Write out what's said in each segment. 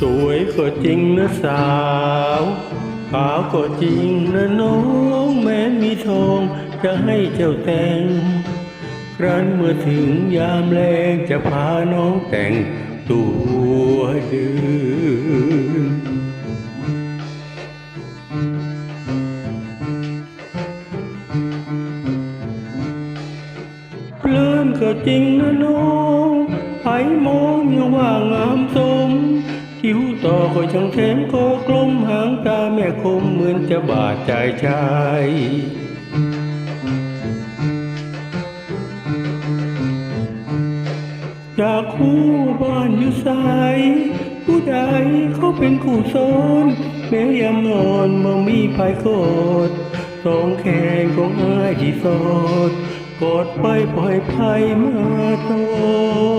สวยก็จริงนะสาวขาวก็จริงนะน้องแม้มีทองจะให้เจ้าแต่ง ครั้นเมื่อถึงยามแรงจะพาน้องแต่งตัวเดินเพลินก็จริงนะน้องไผมองยังว่างามสม คิวต่อก็ช่างแทนก็กลมหางตาแม่คมเหมือนจะบาดใจชายจากคู่บ้านอยู่สายผู้ใดเขาเป็นคู่สนแม้ยามนอนมามีภายกอดสองแขนของอายที่สอดกอดไปปล่อยภัยมาตอ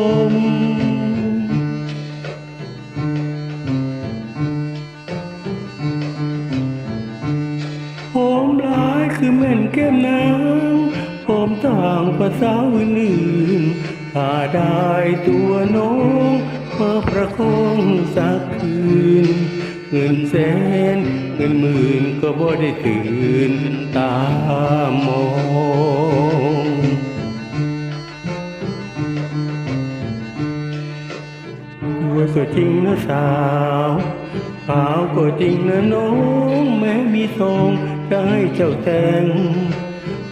ายคือแม่นแก้มนางหอมต่างภาษาอื่นถ้าได้ตัวน้องมาประคองสักคืนเงินแสนเงินหมื่นก็บ่ได้ตื่นตามองว่าก็จริงนะสาว ก็จริงนะน้องแม้มีทองจะให้เจ้าแต่ง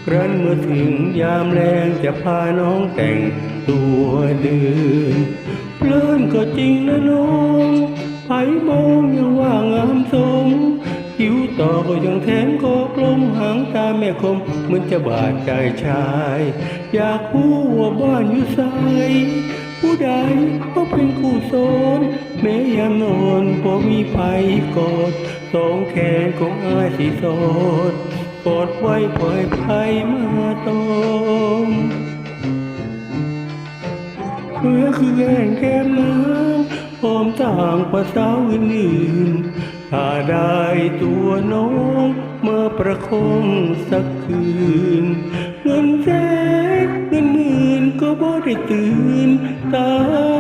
ครั้นเมื่อถึงยามแรงจะพาน้องแต่งตัวเดินเพลินก็จริงนะน้องไผมองยังว่างามสมคิ้วต่อก็ยังแทนก็กลมหางตาแม่คมเหมือนจะบาดใจชาย อยากรู้ว่าบ้านอยู่ไส ผู้ใดก็เป็นคู่โซนแม้ยามนอนบ่มีภัยกอดสองแขนของอายที่สอดกอดไว้ปล่อยภัยมาตอมเมื่อคือแก้งแก้มน้ำพร้อมต่างภาษาอื่นๆถ้าได้ตัวน้องมาประคองสักคืน ตื่นตา